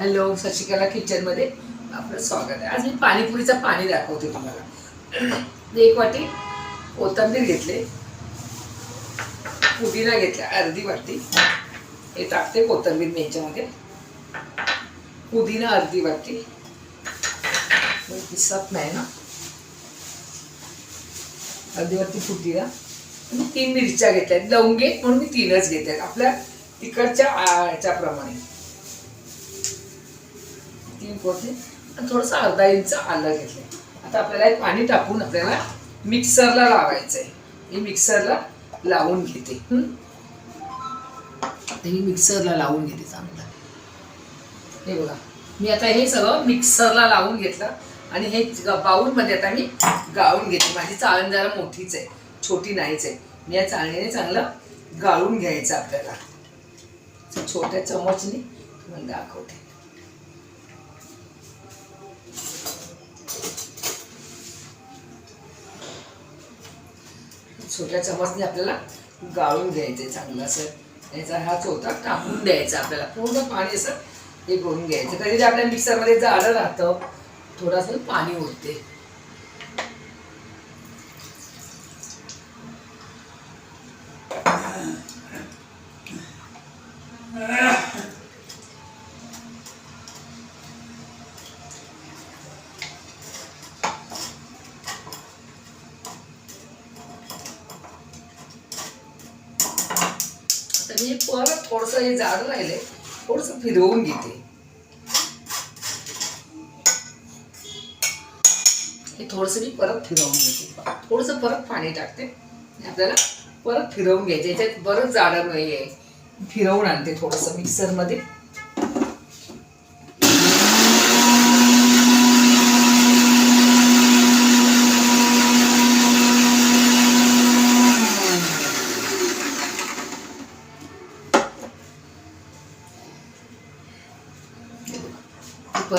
Hello Shashikala किचनमध्ये आपलं स्वागत आहे. आज मी पाणीपुरीचं पाणी दाखवते तुम्हाला. एक वाटी कोथंबीर घेतले. पुदिना घेतला अर्धी वाटी. हे टाकते कोथंबीर मी याच्यामध्ये. पुदिना अर्धी वाटी. दिसत नाही ना. अर्धी वाटी पुदिना. तीन मिरच्या घेतल्या लवंगे म्हणून मी तीनच घेतल्या आपल्या तिकडच्या आ- ह्याच्याप्रमाणे तीन पोते आणि थोडंसं अर्धा इंच आलं घेतलं आता आपल्याला हे पाणी टाकून आपल्याला मिक्सरला लावायचं आहे हे मिक्सरला लावून घेते. हं? हे मिक्सरला लावून घेते चांगलं. हे बघा. मी आता हे सगळं मिक्सरला लावून घेतलं. आणि हे बाऊलमध्ये आता मी गाळून घेते. माझी चाळण जरा मोठीच आहे. छोटी नाहीच आहे. मी या चाळणीने चांगलं गाळून घ्यायचं आपल्याला. छोट्या चमचने तुम्हाला दाखवते. छोट्या चमचने आपल्याला गाळून घ्यायचं चांगलं असं. याचा हा चोथा टाकून द्यायचा आपल्याला. पूर्ण पाणी असं हे करून घ्यायचं. कधी कधी आपल्या मिक्सरमध्ये जाडं राहतं. थोडंसं पाणी उरते Ah! म्हणजे मी परत थोडंसं हे जाड राहिले थोडंसं फिरवून घेते. हे थोडंसं मी परत फिरवून घेते. थोडंसं परत पाणी टाकते. आपल्याला परत फिरवून घ्यायचे याच्यात बरंच जाडं नाही आहे फिरवून आणते थोडंसं मिक्सरमध्ये.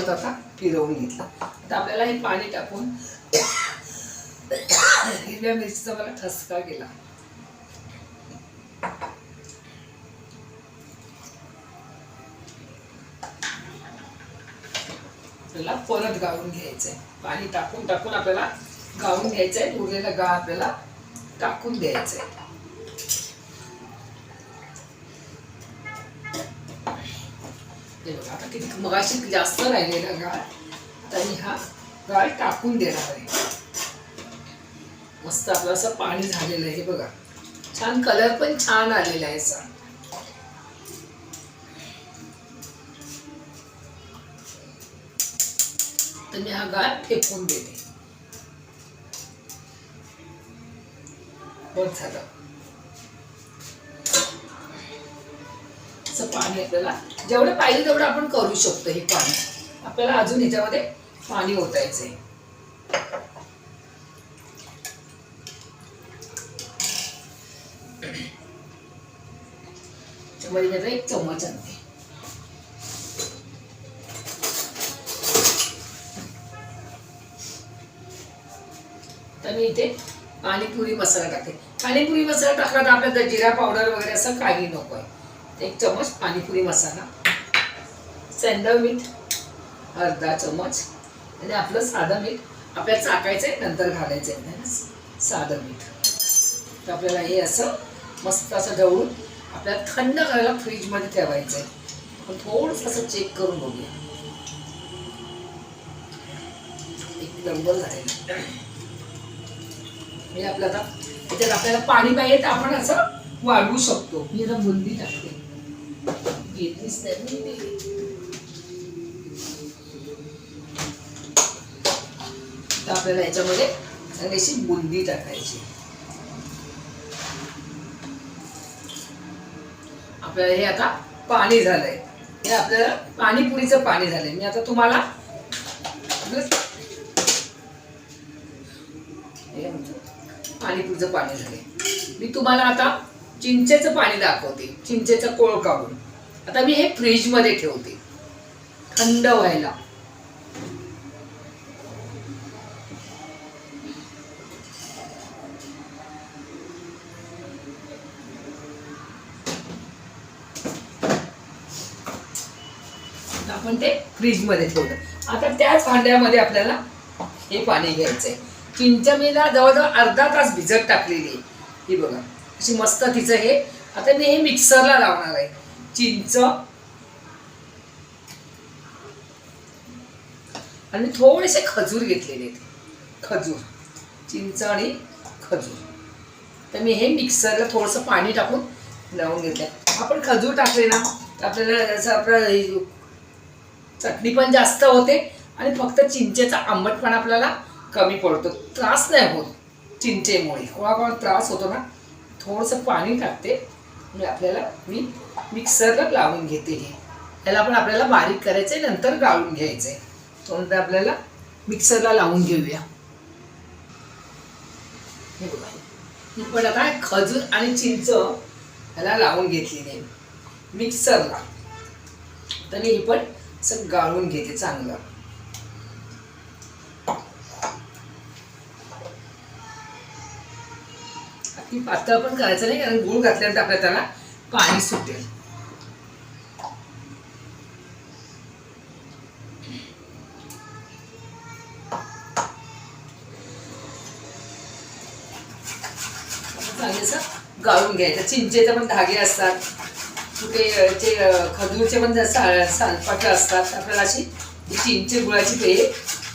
परत आता फिरवून घेतला. आता आपल्याला हे पाणी टाकून हिरव्या मिरचीचा मला ठसका गेला. आपल्याला परत गाळून घ्यायचंय. पाणी टाकून टाकून आपल्याला गाळून घ्यायचंय. उरलेला गाळ आपल्याला टाकून द्यायचंय. हे बघा आता किती मगाशी जास्त राहिलेला गाळ. आता मी हा गाळ टाकून देणार आहे. मस्त आपलं असं पाणी झालेलं आहे हे बघा. छान कलर पण छान आलेला आहे असा तर मी हा गाळ फेकून देते. बरं झालं. असं पाणी आपल्याला जेवढं पाहिजे तेवढं आपण करू शकतो हे पाणी. आपल्याला अजून ह्याच्यामध्ये पाणी ओतायचंय. त्याच्यामध्ये त्याचा एक चमच आणते. तर मी इथे पाणीपुरी मसाला टाकते. पाणीपुरी मसाला टाकला तर आपल्याला जिरा पावडर वगैरे असं काही नको आहे एक चमच पाणीपुरी मसाला सेंडव मीठ अर्धा चमच आणि आपलं साधं मीठ. आपल्याला चाकायचं आहे नंतर घालायचं आहे साधं मीठ. तर आपल्याला हे असं मस्त असं ढवळून आपल्याला थंड करायला फ्रीजमध्ये ठेवायचं आहे आपण थोडंसं असं चेक करून बघूया. एक नंबर झालेला. म्हणजे आपलं आता त्याच्यात आपल्याला पाणी पाहिजे तर आपण असं वाढवू शकतो. मी आता बुंदी टाकते. घेतलीच नाही मी. तर आपल्याला याच्यामध्ये चांगलीशी बुंदी टाकायची. आपल्याला हे आता पाणी झालंय. हे आपल्याला पाणीपुरीचं पाणी झालंय. मी आता तुम्हाला पाणीपुरीचं पाणी झालंय. मी तुम्हाला आता चिंचेचं पाणी दाखवते. चिंचेचं कोळ काढून. आता मी हे फ्रीजमध्ये ठेवते. थंड व्हायला. आपण ते फ्रीजमध्ये ठेवलं. आता त्याच भांड्यामध्ये आपल्याला हे पाणी घ्यायचंय. चिंच मी ना जवळजवळ अर्धा तास भिजत टाकलेली आहे. ही बघा अशी मस्त तिचं हे. आता मी हे मिक्सरला लावणार आहे. चिंच. आणि थोडेसे खजूर घेतलेले आहेत. खजूर चिंच आणि खजूर. तर मी हे मिक्सरला थोडंसं पाणी टाकून लावून घेतलं आपण खजूर टाकले ना तर आपल्याला जसं आपलं चटणी पण जास्त होते आणि फक्त चिंचेचा आंबटपणा आपल्याला कमी पडतो. त्रास नाही होत चिंचेमुळे. कोणाकोणा त्रास होतो ना थोडंसं पाणी टाकते. आणि आपल्याला मी मिक्सरला लावून घेते हे. याला पण आपल्याला बारीक करायचं आहे नंतर गाळून घ्यायचं आहे तोंड आपल्याला मिक्सरला लावून घेऊया. हे बघा. ही पण आता खजूर आणि चिंच याला लावून घेतलेली आहे. मिक्सरला तर मी ही पण असं गाळून घेते चांगलं. अगदी पातळ पण करायचं नाही कारण गुळ घातल्यानंतर आपल्याला त्याला पाणी सुटेल. गाळून घ्यायचं. चिंचेचे पण धागे असतात. कुठे जे ते खजूरचे पण जर असतात आपल्याला अशी चिंचे गुळाची पेय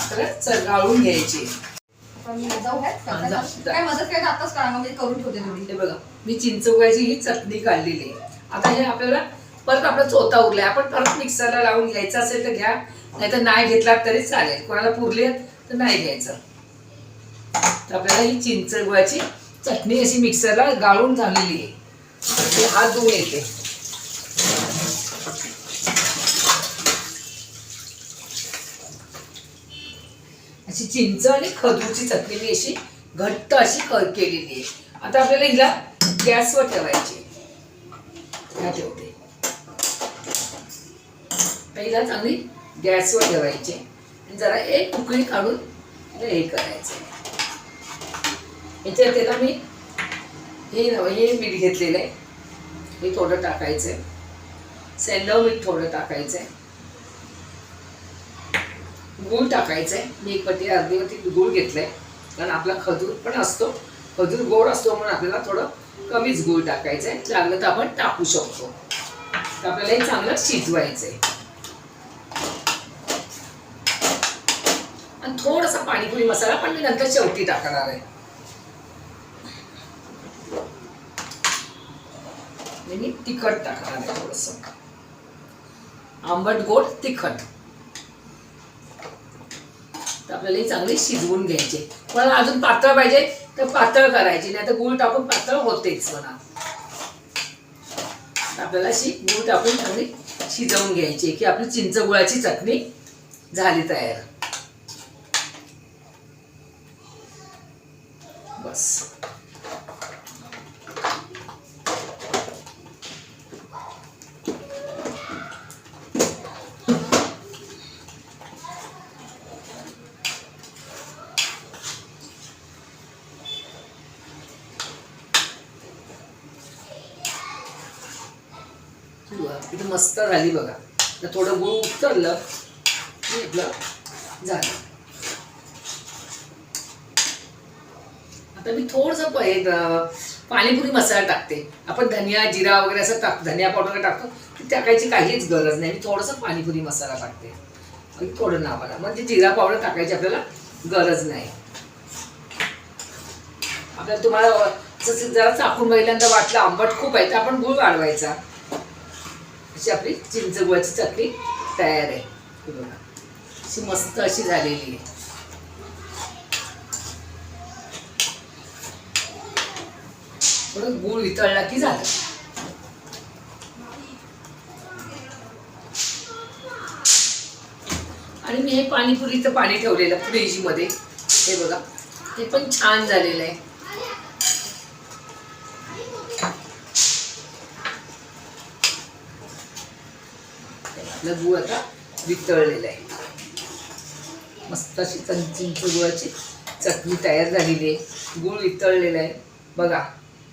आपल्याला गाळून घ्यायची. पण काय? हा, जा, जा. काय मदत करायचं आताच करा मग मी करून ठेवते थोडी. हे बघा मी चिंच गुळाची ही चटणी काढलेली आहे. आता हे आपल्याला परत आपला चोथा उरलाय. आपण परत मिक्सरला लावून घ्यायचं असेल तर घ्या. नाही तर नाही घेतला तरी चालेल. कोणाला पुरली तर नाही घ्यायचं. तर आपल्याला ही चिंच गुळाची चटणी अशी मिक्सरला गाळून झालेली आहे. हे हात धुवून येते. चिंच आणि खजूरची चटणी मी अशी घट्ट अशी केलेली आहे. आता आपल्याला हिला गॅसवर ठेवायची ह्या ठेवते. पहिला चांगली गॅसवर ठेवायची आणि जरा एक उकळी काढून हे करायचं याच्यात त्याला मी हे हे मीठ घेतलेलं आहे. हे थोडं टाकायचं आहे. सेंडव मीठ थोडं टाकायचं आहे. गूळ टाकायचं आहे मी एक पटी अर्धी पट्टी गूळ आहे कारण आपला खजूर पण असतो. खजूर गोड असतो म्हणून आपल्याला थोडं कमीच गूळ टाकायचं आहे लागलं तर आपण टाकू शकतो. तर आपल्याला हे चांगलं शिजवायचं आहे आणि थोडासा पाणीपुरी मसाला पण मी नंतर शेवटी टाकणार आहे. मी तिखट टाकणार आहे थोडस. आंबट गोड तिखट. आपल्याला चांगले शिजवून घ्यायचे. पण अजून पातळ पाहिजे तर पातळ करायची नाही तर गुळ टाकून पातळ होतेच म्हणा. आपल्याला अशी गूळ टाकून चांगली शिजवून घ्यायची की आपली चिंच गुळाची चटणी झाली तयार. बस. इथं मस्त झाली बघा. तर थोडं गुळ उतरलं की आपलं झालं. आता मी थोडंसं प- पाणीपुरी मसाला टाकते. आपण धनिया जिरा वगैरे असं टाक धनिया पावडर टाकतो. ती टाकायची काहीच गरज नाही. मी थोडंसं पाणीपुरी मसाला टाकते. आणि थोडं नावाला. म्हणजे जिरा पावडर टाकायची आपल्याला गरज नाही. आपल्याला तुम्हाला जसं जरा चाकून पहिल्यांदा वाटलं आंबट खूप आहे तर आपण गुळ वाढवायचा. अशी आपली चिंच गुळाची चटणी तयार आहे. हे बघा. अशी मस्त अशी झालेली आहे. म्हणून गुळ वितळला की झालं. आणि मी हे पाणीपुरीचं पाणी ठेवलेलं फ्रीजमध्ये. हे बघा. ते पण छान झालेलं आहे. आपला गूळ आता वितळलेला आहे. मस्त अशी चिंच गुळाची चटणी तयार झालेली आहे. गूळ वितळलेलं आहे. बघा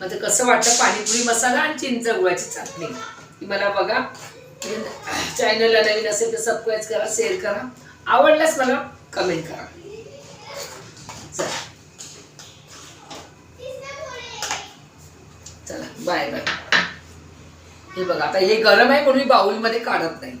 आता कसं वाटलं पाणीपुरी मसाला आणि चिंच गुळाची चटणी. ती मला बघा चॅनलला नवीन असेल तर सबस्क्राईब करा शेअर करा. आवडल्यास मला कमेंट करा. चला. चला बाय बाय हे बघा आता हे गरम आहे म्हणून मी बाऊलमध्ये काढत नाही